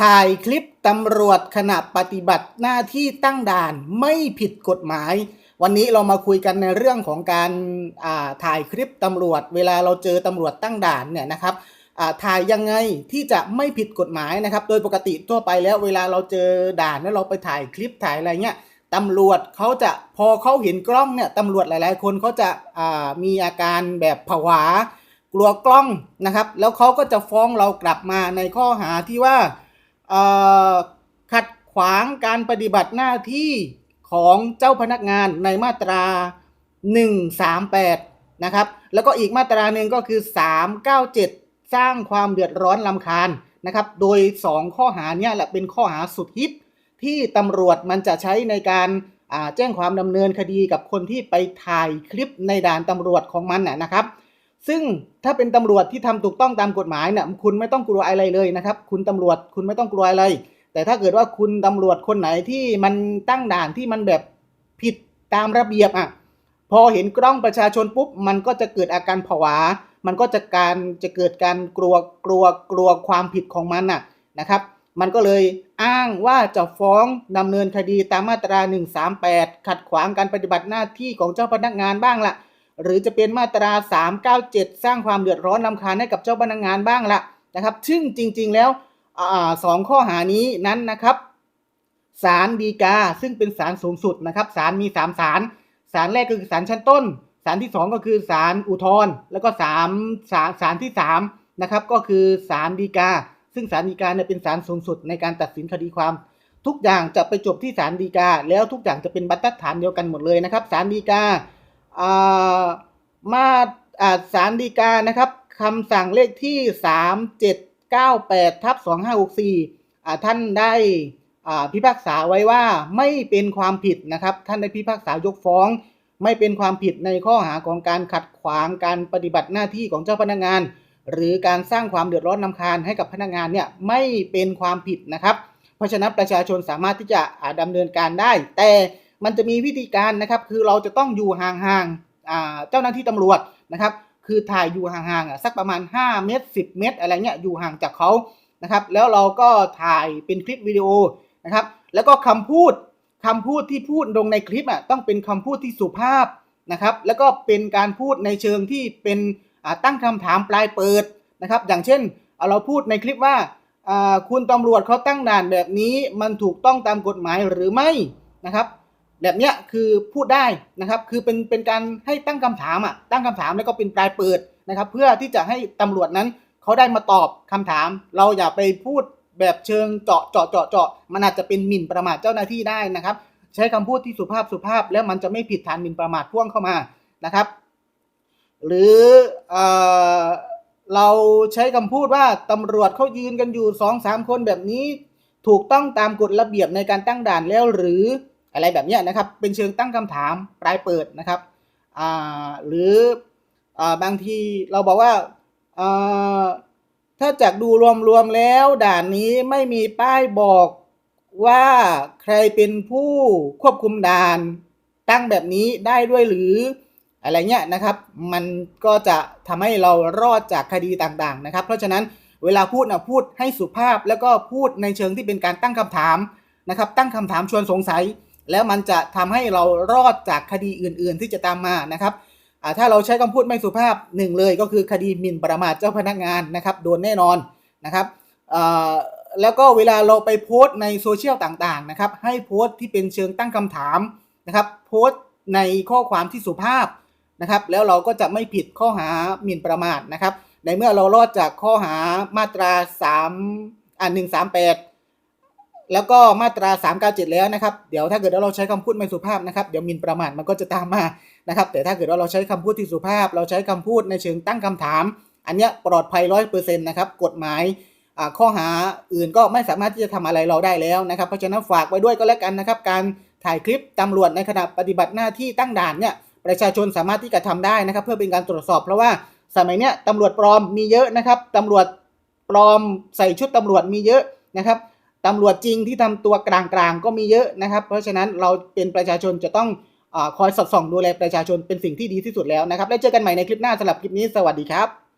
ถ่ายคลิปตำรวจขณะปฏิบัติหน้าที่ตั้งด่านไม่ผิดกฎหมาย วันนี้เรามาคุยกันในเรื่องของการาถ่ายคลิปตำรวจ เวลาเราเจอตำรวจตั้งด่านเนี่ยนะครับถ่ายยังไงที่จะไม่ผิดกฎหมายนะครับ โดยปกติทั่วไปแล้วเวลาเราเจอด่านแล้วเราไปถ่ายคลิปถ่ายอะไรเงี้ยตำรวจเขาจะพอเขาเห็นกล้องเนี่ยตำรวจหลาย ๆ คนเขาจะามีอาการแบบผวากลัวกล้องนะครับ แล้วเขาก็จะฟ้องเรากลับมาในข้อหาที่ว่า ขัดขวางการปฏิบัติหน้าที่ของเจ้าพนักงานในมาตรา 138 นะครับ แล้วก็อีกมาตราหนึ่งก็คือ 397 สร้างความเดือดร้อนลำคาญนะครับ โดย 2 ข้อหาเนี้แหละเป็นข้อหาสุดฮิตที่ตำรวจมันจะใช้ในการแจ้งความดำเนินคดีกับคนที่ไปถ่ายคลิปในด่านตำรวจของมันนะครับ ซึ่งถ้าเป็นตำรวจที่ทำถูกต้องตามกฎหมายเนี่ยคุณไม่ต้องกลัวอะไรเลยนะครับ คุณตำรวจคุณไม่ต้องกลัวอะไร แต่ถ้าเกิดว่าคุณตำรวจคนไหนที่มันตั้งด่านที่มันแบบผิดตามระเบียบอะพอเห็นกล้องประชาชนปุ๊บมันก็จะเกิดอาการผวา มันก็จะการจะเกิดการกลัวกลัวกลัวความผิดของมันน่ะนะครับ มันก็เลยอ้างว่าจะฟ้องดำเนินคดีตามมาตรา 138 ขัดขวางการปฏิบัติหน้าที่ของเจ้าพนักงานบ้างล่ะ หรือจะเป็นมาตรา 397 สร้างความเดือดร้อนลำคาญให้กับเจ้าพนักงานบ้างละนะครับ ซึ่งจริง ๆ แล้วอสองข้อหานี้นั้นนะครับศาลฎีกาซึ่งเป็นศาลสูงสุดนะครับศาลมีสามศาลศาลแรกก็คือศาลชั้นต้นศาลที่สองก็คือศาลอุทธรณ์แล้วก็ศาลศาลศาลที่สามนะครับก็คือศาลฎีกา ซึ่งศาลฎีกาเนี่ยเป็นศาลสูงสุดในการตัดสินคดีความ ทุกอย่างจะไปจบที่ศาลฎีกา แล้วทุกอย่างจะเป็นบรรทัดฐานเดียวกันหมดเลยนะครับศาลฎีกา มาอ่าศาลฎีกานะครับคำสั่งเลขที่ 3798ทับ2564อ่ท่านได้พิพากษาไว้ว่าไม่เป็นความผิดนะครับ ท่านได้พิพากษายกฟ้อง ไม่เป็นความผิดในข้อหาของการขัดขวางการปฏิบัติหน้าที่ของเจ้าพนักงาน หรือการสร้างความเดือดร้อนนำคาญให้กับพนักงานเนี่ยไม่เป็นความผิดนะครับ เพราะฉะนั้นประชาชนสามารถที่จะอ่าดำเนินการได้ แต่ มันจะมีวิธีการนะครับคือเราจะต้องอยู่ห่างๆเจ้าหน้าที่ตำรวจนะครับคือถ่ายอยู่ห่างๆสักประมาณ 5 เมตร 10 เมตร อะไรเงี้ยอยู่ห่างจากเขานะครับแล้วเราก็ถ่ายเป็นคลิปวิดีโอนะครับแล้วก็คำพูดคำพูดที่พูดลงในคลิปอะต้องเป็นคำพูดที่สุภาพนะครับแล้วก็เป็นการพูดในเชิงที่เป็นตั้งคำถามปลายเปิดนะครับอย่างเช่นเอาเราพูดในคลิปว่าอ่าคุณตำรวจเขาตั้งด่านแบบนี้มันถูกต้องตามกฎหมายหรือไม่นะครับ แบบเนี้ยคือพูดได้นะครับคือเป็นเป็นการให้ตั้งคำถามอะตั้งคำถามแล้วก็เป็นปลายเปิดนะครับ เพื่อที่จะให้ตำรวจนั้นเขาได้มาตอบคำถาม เราอย่าไปพูดแบบเชิงเจาะเจาะเจาะเจาะมันอาจจะเป็นหมิ่นประมาทเจ้าหน้าที่ได้นะครับ ใช้คำพูดที่สุภาพสุภาพ แล้วมันจะไม่ผิดฐานหมิ่นประมาทพ่วงเข้ามานะครับ หรือเอ่อเราใช้คำพูดว่าตำรวจเขายืนกันอยู่สองสามคนแบบนี้ ถูกต้องตามกฎระเบียบในการตั้งด่านแล้วหรือ อะไรแบบนี้นะครับ เป็นเชิงตั้งคำถามปลายเปิดนะครับหรืออบางทีเราบอกว่าถ้าจากดูรวมๆแล้วด่านนี้ไม่มีป้ายบอกว่าใครเป็นผู้ควบคุมด่านตั้งแบบนี้ได้ด้วยหรืออะไรเงี้ยนะครับ มันก็จะทำให้เรารอดจากคดีต่างๆนะครับ เพราะฉะนั้นเวลาพูดนะพูดให้สุภาพแล้วก็พูดในเชิงที่เป็นการตั้งคำถามนะครับ ตั้งคำถามชวนสงสัย แล้วมันจะทำให้เรารอดจากคดีอื่น ๆ ที่จะตามมานะครับถ้าเราใช้คำพูดไม่สุภาพหนึ่งเลยก็คือคดีหมิ่นประมาทเจ้าพนักงานนะครับโดนแน่นอนนะครับแล้วก็เวลาเราไปโพสต์ในโซเชียลต่างๆนะครับให้โพสต์ที่เป็นเชิงตั้งคำถามนะครับโพสต์ในข้อความที่สุภาพนะครับแล้วเราก็จะไม่ผิดข้อหาหมิ่นประมาทนะครับในเมื่อเรารอดจากข้อหามาตรา3อ่า138 แล้วก็มาตรา 397 แล้วนะครับ เดี๋ยวถ้าเกิดว่าเราใช้คำพูดไม่สุภาพนะครับ เดี๋ยวมินประมาทมันก็จะตามมานะครับ แต่ถ้าเกิดว่าเราใช้คำพูดที่สุภาพ เราใช้คำพูดในเชิงตั้งคำถาม อันเนี้ยปลอดภัยร้อยเปอร์เซ็นต์นะครับ กฎหมายข้อหาอื่นก็ไม่สามารถที่จะทำอะไรเราได้แล้วนะครับ เพราะฉะนั้นฝากไว้ด้วยก็แล้วกันนะครับ การถ่ายคลิปตำรวจในขณะปฏิบัติหน้าที่ตั้งด่านเนี่ย ประชาชนสามารถที่จะทำได้นะครับ เพื่อเป็นการตรวจสอบ เพราะว่าสมัยเนี้ยตำรวจปลอมมีเยอะนะครับตำรวจปลอมใส่ชุดตำรวจมีเยอะนะครับ ตำรวจจริงที่ทำตัวกลางๆก็มีเยอะนะครับ เพราะฉะนั้นเราเป็นประชาชนจะต้องอคอยสอดส่องดูแลประชาชนเป็นสิ่งที่ดีที่สุดแล้วนะครับ แล้วเจอกันใหม่ในคลิปหน้าสำหรับคลิปนี้สวัสดีครับ